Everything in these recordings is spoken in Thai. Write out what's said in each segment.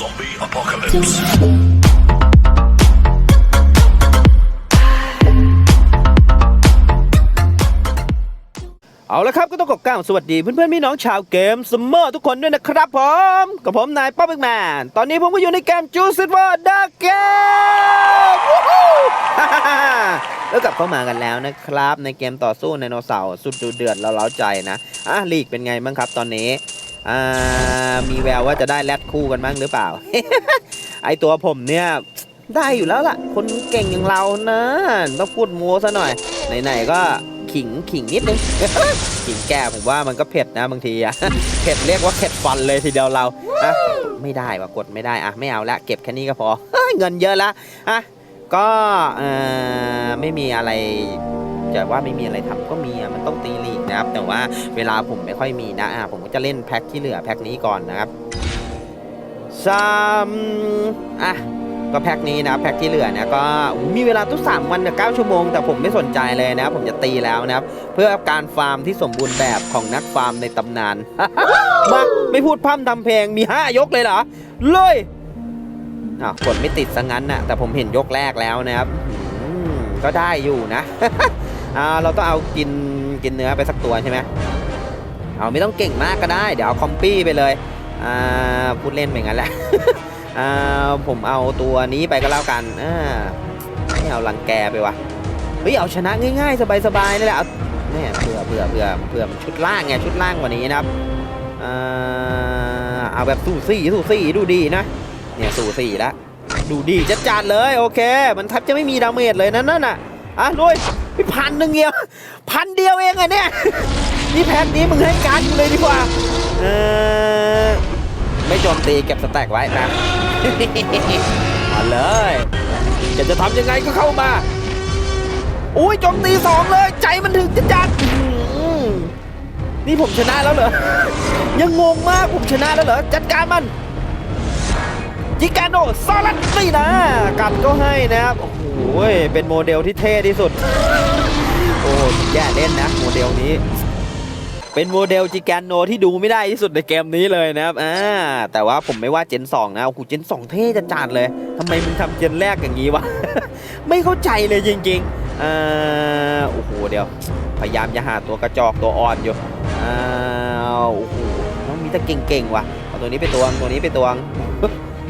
Zombie apocalypse. เอาละครับก็ต้องกล่าวสวัสดีเพื่อนๆพี่น้องชาวเกมสมเมอร์ทุกคนด้วยนะครับผม กับผมนายป๊อปเอ็กแมน ตอนนี้ผมก็อยู่ในเกมจูซิตว่าดักเกมแล้วกลับเข้ามากันแล้วนะครับ ในเกมต่อสู้ไดโนเสาร์สุดดูเดือดแล้วเล้าใจนะอะลีกเป็นไงบ้างครับตอนนี้ อ่ามีแววว่าจะได้แรดคู่กันบ้างหรือเปล่า ไอตัวผมเนี่ยได้อยู่แล้วล่ะ คนเก่งอย่างเรานะต้องพูดโม้ซะหน่อยไหนๆก็ขิงขิงนิดนึงขิงแก่ผมว่ามันก็เผ็ดนะบางทีอะเผ็ดเรียกว่าเผ็ดฟันเลยทีเดียวเราอะไม่ได้ว่ะกดไม่ได้อะไม่เอาละเก็บแค่นี้ก็พอเงินเยอะละอะก็ไม่มีอะไร จะว่าไม่มีอะไรทำก็มีอะมันต้องตีลีกนะครับ แต่ว่าเวลาผมไม่ค่อยมีนะอะผมก็จะเล่นแพ็คที่เหลือแพ็คนี้ก่อนนะครับซามอะก็แพ็คนี้นะแพ็คที่เหลือเนี่ยก็มีเวลาทุก 3 วันกับ9ชั่วโมง แต่ผมไม่สนใจเลยนะครับผมจะตีแล้วนะครับ เพื่อการฟาร์มที่สมบูรณ์แบบของนักฟาร์มในตำนานมาไม่พูดพร่ำทำเพลงมี 5 ยกเลยเหรอ เลยอ่าวกดไม่ติดซะงั้นนะแต่ผมเห็นยกแรกแล้วนะครับก็ได้อยู่นะ อ่าเราต้องเอากินกินเนื้อไปสักตัวใช่ไหมเอาไม่ต้องเก่งมากก็ได้ เดี๋ยวเอาคอมปี้ไปเลยอ่าพูดเล่นไปงั้นแหละอ่าผมเอาตัวนี้ไปก็แล้วกันอ่าไม่เอาลังแกไปวะเฮ้ยเอาชนะง่ายๆ สบายๆนี่แหละเอาเนี่ยเผื่อเผื่อเผื่อเผื่อชุดล่างไงชุดล่างกว่านี้นะครับอ่าเอาแบบสู้ซี่สู้ซี่ดูดีนะเนี่ยสู้ซี่ล้วดูดีจัดจัดๆเลยโอเค มันแทับจะไม่มีดาเมจเลยนะนั่นน่ะอะลุย พี่พันหนึ่งเดียวพันเดียวเองอะเนี่ย นี่แพ็คนี้มึงให้การกูเลยดีกว่า เออ ไม่โจมตีเก็บสแต็กไว้นะมาเลยจะจะทำยังไงก็เข้ามา อุ้ยโจมตีสองเลย ใจมันถึงจะจัดนี่ผมชนะแล้วเหรอ ยังงงมากผมชนะแล้วเหรอ จัดการมันจิกาโนซาลัดนี่นะ กัดก็ให้นะครับ โอ้โห เป็นโมเดลที่เท่ที่สุด โอ้แย่เล่นนะโมเดลนี้ เป็นโมเดลจิแกนโนที่ดูไม่ได้ที่สุดในเกมนี้เลยนะครับอ่าแต่ว่าผมไม่ว่าเจน 2 นะโอ้โหเจน 2 เท่จะจัดเลยทำไมมึงทำเจนแรกอย่างนี้วะ ไม่เข้าใจเลยจริงๆอ่าโอ้โหเดี๋ยว พยายามจะหาตัวกระจอกตัวอ่อนอยู่อ่าโอ้โหต้องมีแต่เก่งๆว่ะเอาตัวนี้ไปตวงตัวนี้ไปตวง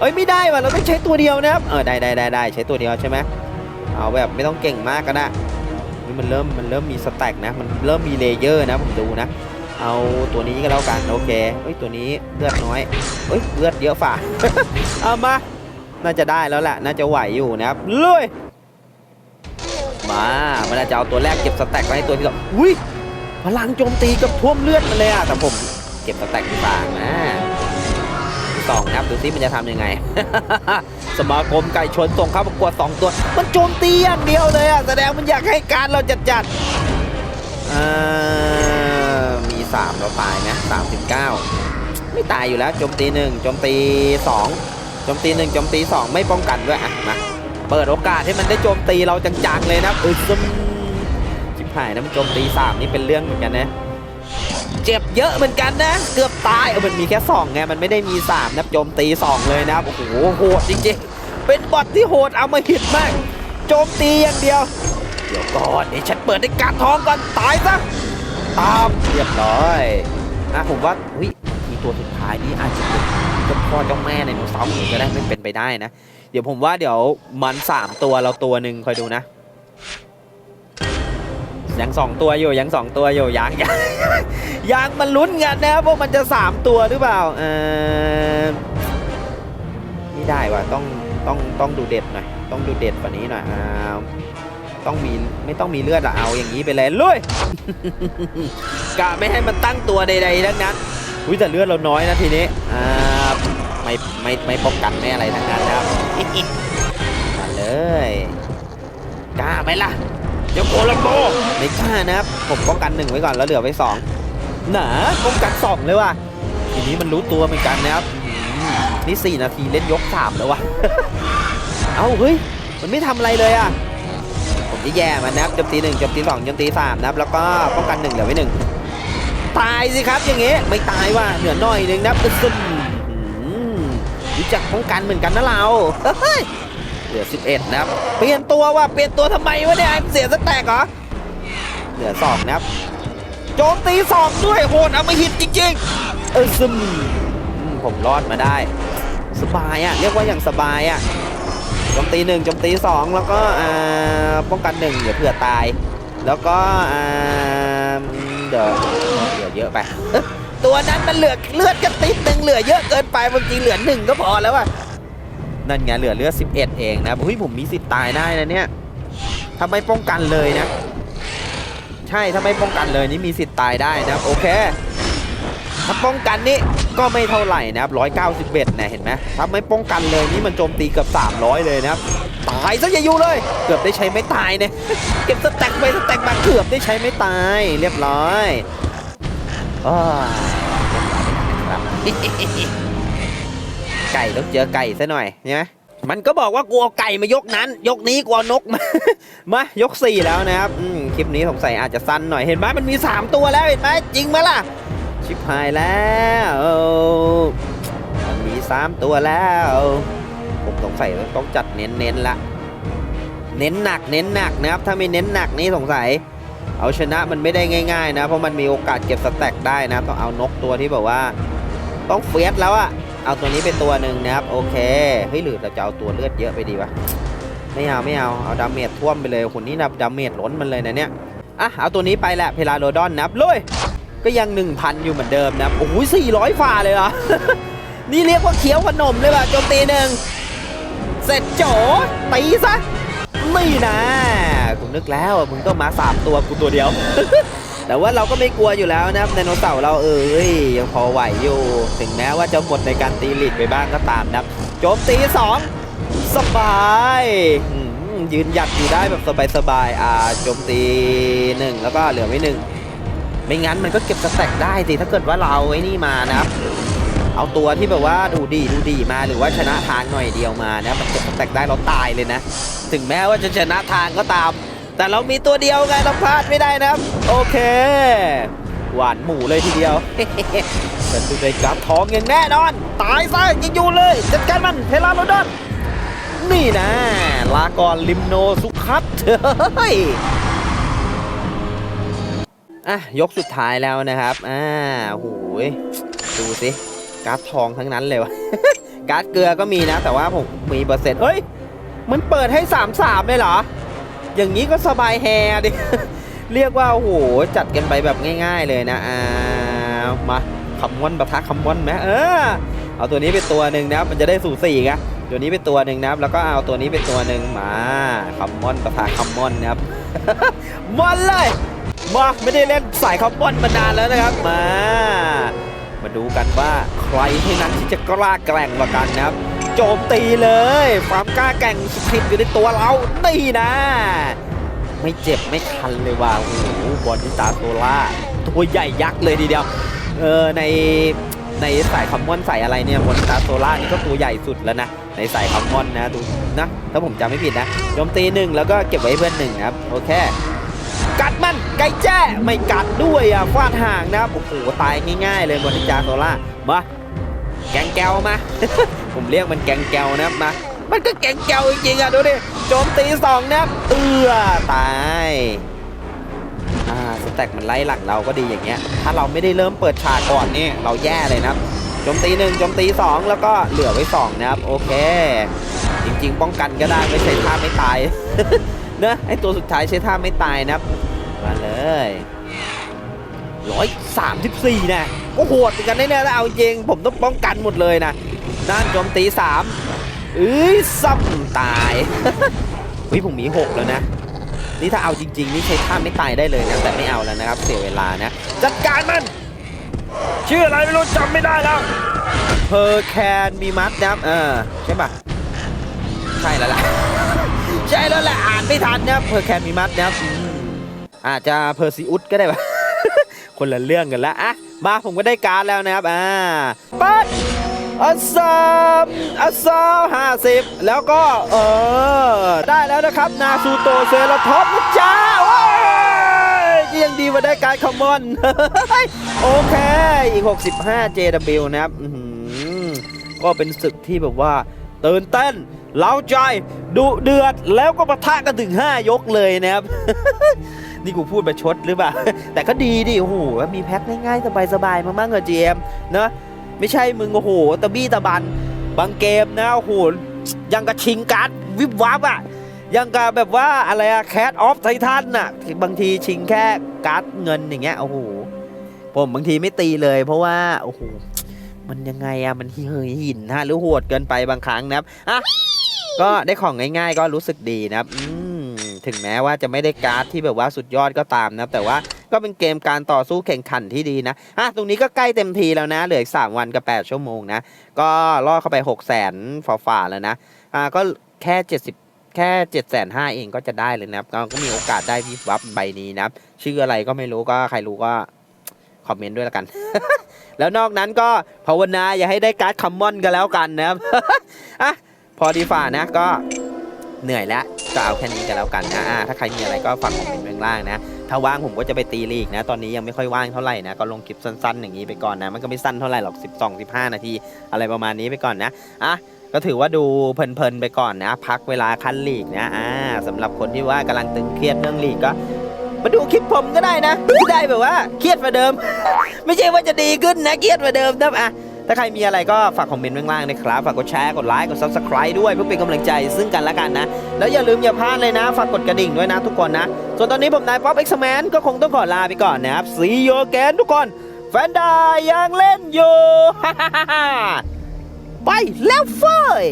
เอ้ยไม่ได้ว่ะเราต้องใช้ตัวเดียวนะครับเออได้ได้ได้ได้ใช้ตัวเดียวใช่ไหมเอาแบบไม่ต้องเก่งมากก็ได้ มันเริ่มมันเริ่มมีสแต็กนะ มันเริ่มมีเลเยอร์นะผมดูนะ เอาตัวนี้ก็แล้วกันโอเคเฮ้ยตัวนี้เลือดน้อยเฮ้ยเลือดเยอะฝ่าเอามา น่าจะได้แล้วแหละน่าจะไหวอยู่นะครับลุยมามันน่าจะเอาตัวแรกเก็บสแต็กไว้ให้ตัวที่สองอุ้ยพลังโจมตีกับท่วมเลือดมันเลยอะแต่ผมเก็บสแต็กที่ต่างนะ สองนะครับดูซิมันจะทำยังไง สมาคมไก่ชนส่งเข้าประกวดสองตัว มันโจมตีอย่างเดียวเลยอะแสดงมันอยากให้การเราจัดจัดมีสามเราตายไหมสามสิบเก้าไม่ตายอยู่แล้วโจมตีหนึ่งโจมตีสองโจมตีหนึ่งโจมตีสองไม่ป้องกันด้วยอะมาเปิดโอกาสให้มันได้โจมตีเราจังๆเลยนะอึซึมจิบหายนะมันโจมตีสามนี่เป็นเรื่องเหมือนกันนะ เจ็บเยอะเหมือนกันนะ เกือบตายเออมันมีแค่สองไงมันไม่ได้มีสามนะโจมตีสองเลยนะโอ้โหโหดจริงๆ เป็นบอทที่โหดเอามาหิดมาก โจมตีอย่างเดียว เดี๋ยวก่อนเดี๋ยวฉันเปิดในการทองก่อนตายซะตามเรียบร้อยนะผมว่าเฮ้ยมีตัวสุดท้ายนี้อาจจะเป็นเจ้าพ่อเจ้าแม่ในโนเสาร์ก็ได้ไม่เป็นไปได้นะ เดี๋ยวผมว่าเดี๋ยวมันสามตัวเราตัวหนึ่งคอยดูนะ ยังสองตัวอยู่ยังสองตัวอยู่ยังยังยังมันลุ้นกันนะครับว่ามันจะสามตัวหรือเปล่าเออไม่ได้ว่ะต้องต้องต้องดูเด็ดหน่อยต้องดูเด็ดกว่านี้หน่อยอาต้องมีไม่ต้องมีเลือดอะเอาอย่างนี้ไปเลยลุยกะไม่ให้มันตั้งตัวใดๆทั้งนั้นอุ้ยแต่เลือดเราน้อยนะทีนี้อ่าไม่ไม่ไม่ป้องกันไม่อะไรทั้งนั้นครับมาเลยกล้าไหมล่ะ เดี๋ยวโคลัมโบไม่กล้านะครับ ผมป้องกันหนึ่งไว้ก่อนแล้วเหลือไว้สองหนาป้องกันสองเลยว่ะทีนี้มันรู้ตัวเหมือนกันนะครับอืมนี่สี่นาทีเล่นยกสามแล้วว่ะเอ้าเฮ้ยมันไม่ทำอะไรเลยอะผมจะแย่มันนะครับจมตีหนึ่งจมตีสองจมตีสามนะครับแล้วก็ป้องกันหนึ่งเหลือไว้หนึ่งตายสิครับอย่างเงี้ไม่ตายว่ะเหลือหน่อยหนึ่งนะครับซึมอืมรู้จักป้องกันเหมือนกันนะเราเฮ้ย ลือ 11 นะครับ เปลี่ยนตัวว่ะเปลี่ยนตัวทำไมวะเนี่ยไอ้เสียสแต็กเหรอ เหลือ2นะครับ โจมตี2ด้วยโหดเอามาหิตจริงๆ เออซึมผมรอดมาได้ สบายอะ่ะ เรียกว่าอย่างสบายอะ่ะโจมตีหนึ่งโจมตีสองแล้วก็ป้องกันหนึ่งเดี๋ยวเผื่อตาย แล้วก็เดี๋ยวเดี๋ยวเยอะไป ตัวนั้นมันเหลือเลือดกระติดหนึ่งเหลือเยอะเกินไปบางทีเหลือหนึ่งก็พอแล้วอะ นั่นไงเหลือเลือด11 เองนะเฮ้ยผมมีสิทธิ์ตายได้นะเนี่ยทำไมป้องกันเลยนะ ใช่ถ้าไม่ป้องกันเลยนี่มีสิทธิ์ตายได้นะโอเคถ้าป้องกันนี่ก็ไม่เท่าไหร่นะครับ 191นะเห็นไหมถ้าไม่ป้องกันเลยนี่มันโจมตีเกือบ 300 เลยนะครับตายซะอย่าอยู่เลย เกือบได้ใช้ไม่ตายเนี่ยเก็บสแต็กไปสแต็กมาเกือบได้ใช้ไม่ตาย เรียบร้อยอ้า ไก่ต้องเจอไก่ซะหน่อยใช่ไหมมันก็บอกว่ากูเอาไก่มายกนั้น ยกนี้กูเอานกมา มายกสี่แล้วนะครับอืมคลิปนี้สงสัยอาจจะสั้นหน่อยเห็นไหมมันมี 3 ตัวแล้วเห็นไหมจริงไหมล่ะ ชิบหายแล้วมันมี 3 ตัวแล้ว ผมสงสัยต้องจัดเน้นๆละเน้นหนักเน้นหนักนะครับ ถ้าไม่เน้นหนักนี่สงสัย เอาชนะมันไม่ได้ง่าย ๆ นะ เพราะมันมีโอกาสเก็บสแต็กได้นะต้องเอานกตัวที่แบบว่า ต้องเฟียสแล้วอะ เอาตัวนี้เป็นตัวหนึ่งนะครับโอเคเฮ้ยหรือเราจะเอาตัวเลือดเยอะไปดีวะไม่เอาไม่เอาเอาดาเมจท่วมไปเลยคนนี้นับดาเมจล้นมันเลยนะเนี่ยอะเอาตัวนี้ไปแหละเพลาโรดอนนะครับลุยก็ยัง 1,000 อยู่เหมือนเดิมนะโอ้โห400 ฝ่าเลยเหรอ นี่เรียกว่าเคี้ยวขนมเลยว่ะโจมตีหนึ่ง เสร็จโจตีซะนี่นะกูนึกแล้ว มึงต้องมาสามตัวกูตัวเดียว แต่ว่าเราก็ไม่กลัวอยู่แล้วนะครับไดโนเสาร์เราเอ้ยยังพอไหวอยู่ ถึงแม้ว่าจะหมดในการตีลีดไปบ้างก็ตามนะครับโจมตีสองสบายยืนหยัดอยู่ได้แบบสบายๆอ่าโจมตีหนึ่งแล้วก็เหลือไว้หนึ่งไม่งั้นมันก็เก็บสแต็กได้สิถ้าเกิดว่าเราไอ้นี่มานะครับ เอาตัวที่แบบว่าดูดีดูดีมาหรือว่าชนะทางหน่อยเดียวมานะมันเก็บสแต็กได้เราตายเลยนะ ถึงแม้ว่าจะชนะทางก็ตาม แต่เรามีตัวเดียวไงเราพลาดไม่ได้นะครับ โอเค หวานหมูเลยทีเดียวเป็นตัวในกราฟทองอย่างแน่นอน ตายซะยิงอยู่เลยจัดการมันเทลาโรดอนนี่นะ ลากรลิมโนสุขัตเฮ้ยอะยกสุดท้ายแล้วนะครับอ่าโหยดูสิการ์ดทองทั้งนั้นเลยวะการ์ดเกลือก็มีนะ แต่ว่าผมมีเปอร์เซ็นต์เฮ้ย มันเปิดให้3ามสามเลยเหรอ อย่างนี้ก็สบายแฮดิ เรียกว่าโอ้โหจัดกันไปแบบง่าย ๆเลยนะอ่ามาคำมอนปะทะคำมอนไหมเออเอาตัวนี้เป็นตัวหนึ่งนะครับมันจะได้สู่สี่ไงตัวนี้เป็นตัวหนึ่งนะครับแล้วก็เอาตัวนี้เป็นตัวหนึ่งมาคำมอนปะทะคำมอนนะครับมอนเลยมาไม่ได้เล่นสายคำมอนมานานแล้วนะครับมา มาดูกันว่าใครที่นั้นที่จะกล้าแกร่งกว่ากันนะครับ โจมตีเลย ความกล้าแกร่งสถิตอยู่ในตัวเรานี่นะ ไม่เจ็บไม่คันเลยว่ะโอ้โหบอลนิตาโซล่าตัวใหญ่ยักษ์เลยทีเดียวเออในในสายคัมมอนสายอะไรเนี่ยบอลนิตาโซล่านี่ก็ตัวใหญ่สุดแล้วนะในสายคัมมอนนะดูนะถ้าผมจำไม่ผิดนะโจมตีหนึ่งแล้วก็เก็บไว้เพื่อนหนึ่งนะครับโอเคกัดมันไก่แจ้ไม่กัดด้วยอะฟาดห่างนะครับโอ้โหตายง่าย ๆ เลยบอลนิตาโซล่ามา แกงแก้วมา ผมเรียกมันแกงแก้วนะครับมา มันก็แกงแก้วจริงๆอะดูดิ โจมตีสองนะครับเอือตายอ่าสแต็กมันไล่หลังเราก็ดีอย่างเงี้ย ถ้าเราไม่ได้เริ่มเปิดฉากก่อนนี่เราแย่เลยนะครับโจมตีหนึ่งโจมตีสองแล้วก็เหลือไว้สองนะครับ โอเค จริงๆ ป้องกันก็ได้ไม่ใช่ท่าไม่ตายเนอะไอตัวสุดท้ายใช้ท่าไม่ตายนะครับ มาเลยร้อยสามสิบสี่นะ ก็โหดเหมือนกันแน่ๆแล้วเอาจริงผมต้องป้องกันหมดเลยนะด้านโจมตีสามเอ้ยซ้ำตายวิผมมีหกแล้วนะนี่ถ้าเอาจริง ๆ นี่ใช้ท่าไม่ตายได้เลยนะแต่ไม่เอาแล้วนะครับ เสียเวลานะ จัดการมัน ชื่ออะไรไม่รู้จำไม่ได้แล้วเพอร์แคนมีมัดนะครับเออใช่ปะใช่แล้วล่ะใช่แล้วแหละอ่านไม่ทันนะครับเพอร์แคนมีมัดนะครับอืมอาจจะเพอร์ซิอุสก็ได้ปะคนละเรื่องกันละอะ มาผมก็ได้การดแล้วนะครับอ่าปัดอัสซามอัสซามห้าสิบแล้วก็เออได้แล้วนะครับนาซูโตเซราท็อปนะจ้าว้ยยังดีมาได้การดคอมมอนโอเคอีก 65 JW นะครับก็เป็นศึกที่แบบว่าตื่นเต้นเล้าใจดุเดือดแล้วก็ปะทะกันถึง 5 ยกเลยนะครับ นี่กูพูดประชดหรือเปล่า แต่ก็ดีดิโอ้โหมีแพ็คง่ายๆ สบายๆมาบ้างเหรอ GM เนอะไม่ใช่มึงโอ้โหตะบี้ตะบัน บางเกมนะโอ้โหยังกระชิงการ์ดวิบวับอะยังกับแบบว่าอะไรอะแค t ออฟไททันอะบางทีชิงแค่การ์ดเงินอย่างเงี้ยโอ้โหผมบางทีไม่ตีเลย เพราะว่าโอ้โหมันยังไงอะมันเฮยหินฮะหรือโหดเกินไปบางครั้งนะครับอะก็ได้ของง่าย ๆ ก็รู้สึกดีนะครับ ถึงแม้ว่าจะไม่ได้การ์ดที่แบบว่าสุดยอดก็ตามนะแต่ว่าก็เป็นเกมการต่อสู้แข่งขันที่ดีนะอะตรงนี้ก็ใกล้เต็มทีแล้วนะเหลืออีกสามวันกับ8ชั่วโมงนะก็ล่อเข้าไป6 0 0 0 0ฝ่าๆแล้วนะอ่าก็แค่70แค่7จ็ดแสนห้าเองก็จะได้เลยนะครับก็ก็มีโอกาสได้วิบวับใบนี้นะครับชื่ออะไรก็ไม่รู้ก็ใครรู้ก็คอมเมนต์ด้วยละกัน แล้วนอกนั้นก็ภาวนาอย่าให้ได้การ์ดคัมมอนกันแล้วกันนะครับอะพอดีฝ่านะก็เหนื่อยแล้ว ก็เอาแค่นี้กันแล้วกันนะอ่าถ้าใครมีอะไรก็ฝากคอมเมนต์ไว้ข้างล่างนะ ถ้าว่างผมก็จะไปตีลีกนะ ตอนนี้ยังไม่ค่อยว่างเท่าไหร่นะ ก็ลงคลิปสั้นๆ อย่างนี้ไปก่อนนะ มันก็ไม่สั้นเท่าไหร่หรอก12 15 นาที อะไรประมาณนี้ไปก่อนนะ อะก็ถือว่าดูเพลินๆไปก่อนนะ พักเวลาคันลีกนะอ่าสำหรับคนที่ว่ากำลังตึงเครียดเรื่องลีกก็มาดูคลิปผมก็ได้นะจะได้แบบว่าเครียดกว่าเดิม ไม่ใช่ว่าจะดีขึ้นนะเครียดกว่าเดิมนะอะ ถ้าใครมีอะไรก็ฝากคอมเมนต์ข้างล่างนะครับ ฝากกดแชร์ กดไลค์ กด subscribe ด้วยเพื่อเป็นกำลังใจซึ่งกันและกันนะ แล้วอย่าลืมอย่าพลาดเลยนะ ฝากกดกระดิ่งด้วยนะทุกคนนะ ส่วนตอนนี้ผมนายป๊อปเอ็กซ์แมนก็คงต้องขอลาไปก่อนนะครับซีโยแกนทุกคน แฟนดายังเล่นอยู่ไปแล้วเฟ้ย